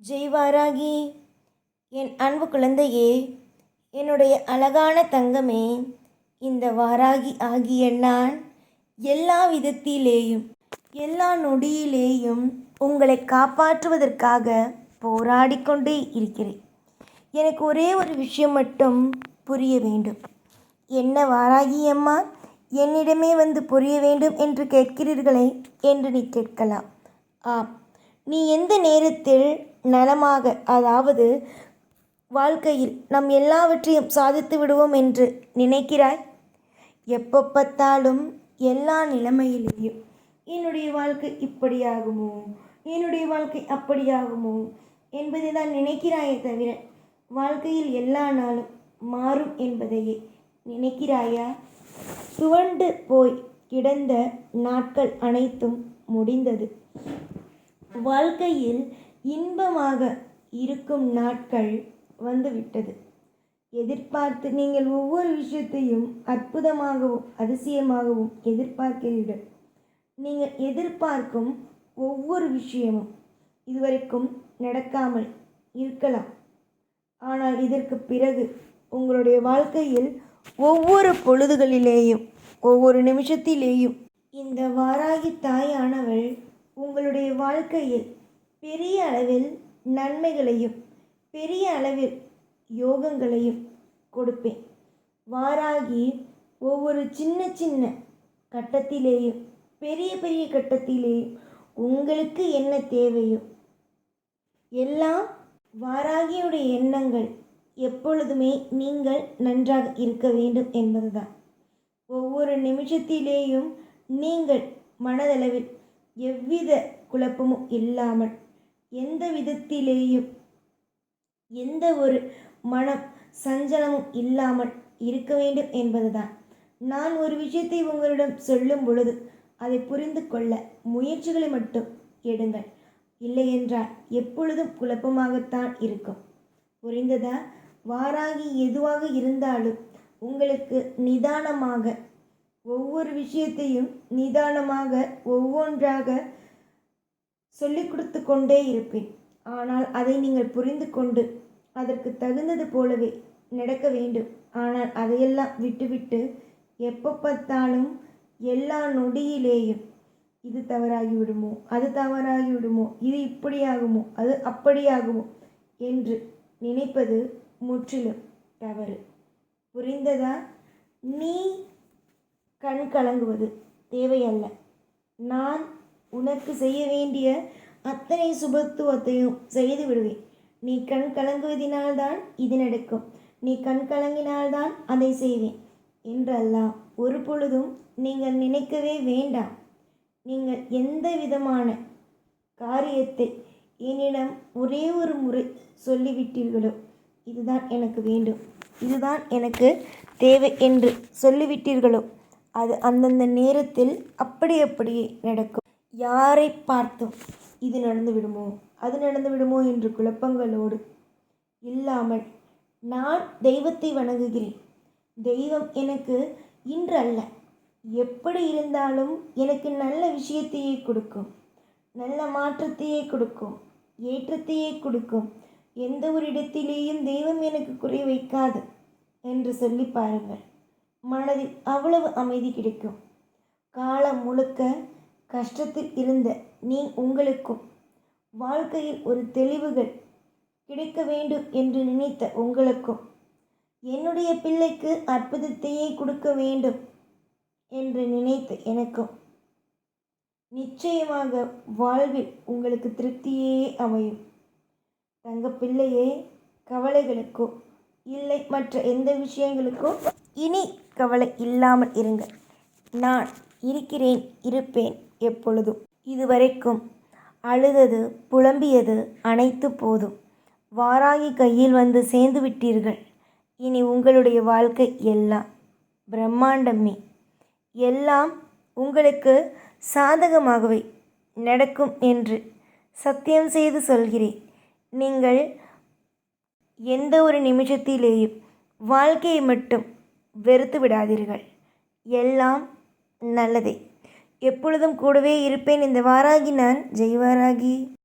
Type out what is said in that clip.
ஜெய்வாராகி. என் அன்பு குழந்தையே என்னுடைய அழகான தங்கமே இந்த வாராகி ஆகிய நான் எல்லா விதத்திலேயும் எல்லா நொடியிலேயும் உங்களை காப்பாற்றுவதற்காக போராடி கொண்டே இருக்கிறேன். எனக்கு ஒரே ஒரு விஷயம் மட்டும் புரிய வேண்டும். என்ன வாராகி அம்மா என்னிடமே வந்து புரிய வேண்டும் என்று கேட்கிறீர்களே என்று நீ கேட்கலாம். ஆ நீ எந்த நேரத்தில் நலமாக அதாவது வாழ்க்கையில் நம் எல்லாவற்றையும் சாதித்து விடுவோம் என்று நினைக்கிறாய்? எப்போ பார்த்தாலும் எல்லா நிலைமையிலேயும். என்னுடைய வாழ்க்கை இப்படியாகுமோ? என்னுடைய வாழ்க்கை அப்படியாகுமோ? என்பதை தான் நினைக்கிறாயே தவிர வாழ்க்கையில் எல்லா நாளும் மாறும் என்பதையே நினைக்கிறாயா? சுவண்டு போய் கிடந்த நாட்கள் அனைத்தும் முடிந்தது. வாழ்க்கையில் இன்பமாக இருக்கும் நாட்கள் வந்துவிட்டது. எதிர்பார்த்து நீங்கள் ஒவ்வொரு விஷயத்தையும் அற்புதமாகவும் அதிசயமாகவும் எதிர்பார்க்கிறீர்கள். நீங்கள் எதிர்பார்க்கும் ஒவ்வொரு விஷயமும் இதுவரைக்கும் நடக்காமல் இருக்கலாம். ஆனால் இதற்கு பிறகு உங்களுடைய வாழ்க்கையில் ஒவ்வொரு பொழுதுகளிலேயும் ஒவ்வொரு நிமிஷத்திலேயும் இந்த வாராகி தாயானவள் உங்களுடைய வாழ்க்கையில் பெரிய அளவில் நன்மைகளையும் பெரிய அளவில் யோகங்களையும் கொடுப்பேன். வாராகி ஒவ்வொரு சின்ன சின்ன கட்டத்திலேயும் பெரிய பெரிய கட்டத்திலேயும் உங்களுக்கு என்ன தேவையோ எல்லாம் வாராகியுடைய எண்ணங்கள் எப்பொழுதுமே நீங்கள் நன்றாக இருக்க வேண்டும் என்பதுதான். ஒவ்வொரு நிமிஷத்திலேயும் நீங்கள் மனதளவில் எவ்வித குழப்பமும் இல்லாமல் எந்த விதத்திலேயும் எந்த ஒரு மனம் சஞ்சலமும் இல்லாமல் இருக்க வேண்டும் என்பதுதான். நான் ஒரு விஷயத்தை உங்களிடம் சொல்லும் பொழுது அதை புரிந்து கொள்ள முயற்சிகளை மட்டும் எடுங்கள். இல்லையென்றால் எப்பொழுதும் குழப்பமாகத்தான் இருக்கும். புரிந்ததா? வாராகி எதுவாக இருந்தாலும் உங்களுக்கு நிதானமாக ஒவ்வொரு விஷயத்தையும் நிதானமாக ஒவ்வொன்றாக சொல்லிக் கொடுத்து கொண்டே இருப்பேன். ஆனால் அதை நீங்கள் புரிந்து கொண்டு அதற்கு தகுந்தது போலவே நடக்க வேண்டும். ஆனால் அதையெல்லாம் விட்டுவிட்டு எப்போ பார்த்தாலும் எல்லா நொடியிலேயும் இது தவறாகி விடுமோ அது தவறாகி விடுமோ இது இப்படியாகுமோ அது அப்படியாகுமோ என்று நினைப்பது முற்றிலும் தவறு. புரிந்ததா? நீ கண் கலங்குவது தேவையல்ல. நான் உனக்கு செய்ய வேண்டிய அத்தனை சுபத்துவத்தையும் செய்து விடுவேன். நீ கண் கலங்குவதினால்தான் இது நடக்கும். நீ கண் கலங்கினால்தான் அதை செய்வேன். என்றெல்லாம் ஒரு பொழுதும் நீங்கள் நினைக்கவே வேண்டாம். நீங்கள் எந்த விதமான காரியத்தை என்னிடம் ஒரே ஒரு முறை சொல்லிவிட்டீர்களோ இதுதான் எனக்கு வேண்டும். இதுதான் எனக்கு தேவை என்று சொல்லிவிட்டீர்களோ அது அந்தந்த நேரத்தில் அப்படி அப்படியே நடக்கும். யாரை பார்த்தும் இது நடந்து விடுமோ அது நடந்து விடுமோ என்று குழப்பங்களோடு இல்லாமல் நான் தெய்வத்தை வணங்குகிறேன். தெய்வம் எனக்கு இன்று அல்ல. எப்படி இருந்தாலும் எனக்கு நல்ல விஷயத்தையே கொடுக்கும். நல்ல மாற்றத்தையே கொடுக்கும். ஏற்றத்தையே கொடுக்கும். எந்த ஒரு இடத்திலேயும் தெய்வம் எனக்கு குறை வைக்காது என்று சொல்லி பாருங்கள். மனதில் அவ்வளவு அமைதி கிடைக்கும். காலம் முழுக்க கஷ்டத்தில் இருந்த நீ உங்களுக்கும் வாழ்க்கையில் ஒரு தெளிவுகள் கிடைக்க வேண்டும் என்று நினைத்த உங்களுக்கும் என்னுடைய பிள்ளைக்கு அற்புதத்தையே கொடுக்க வேண்டும் என்று நினைத்த எனக்கும் நிச்சயமாக வாழ்வில் உங்களுக்கு திருப்தியே அமையும். தங்க பிள்ளையே கவலைகளுக்கோ இல்லை மற்ற எந்த விஷயங்களுக்கோ இனி கவலை இல்லாமல் இருங்கள். நான் இருக்கிறேன் இருப்பேன் எப்பொழுதும். இதுவரைக்கும் அழுதது புலம்பியது அனைத்து போதும். வாராகி கையில் வந்து சேர்ந்து விட்டீர்கள். இனி உங்களுடைய வாழ்க்கை எல்லாம் பிரம்மாண்டமே. எல்லாம் உங்களுக்கு சாதகமாகவே நடக்கும் என்று சத்தியம் செய்து சொல்கிறேன். நீங்கள் எந்த ஒரு நிமிஷத்திலேயும் வாழ்க்கையை மட்டும் வெறுத்து விடாதீர்கள். எல்லாம் நல்லதே. எப்பொழுதும் கூடவே இருப்பேன். இந்த வாராகி நான். ஜெய்வாராகி.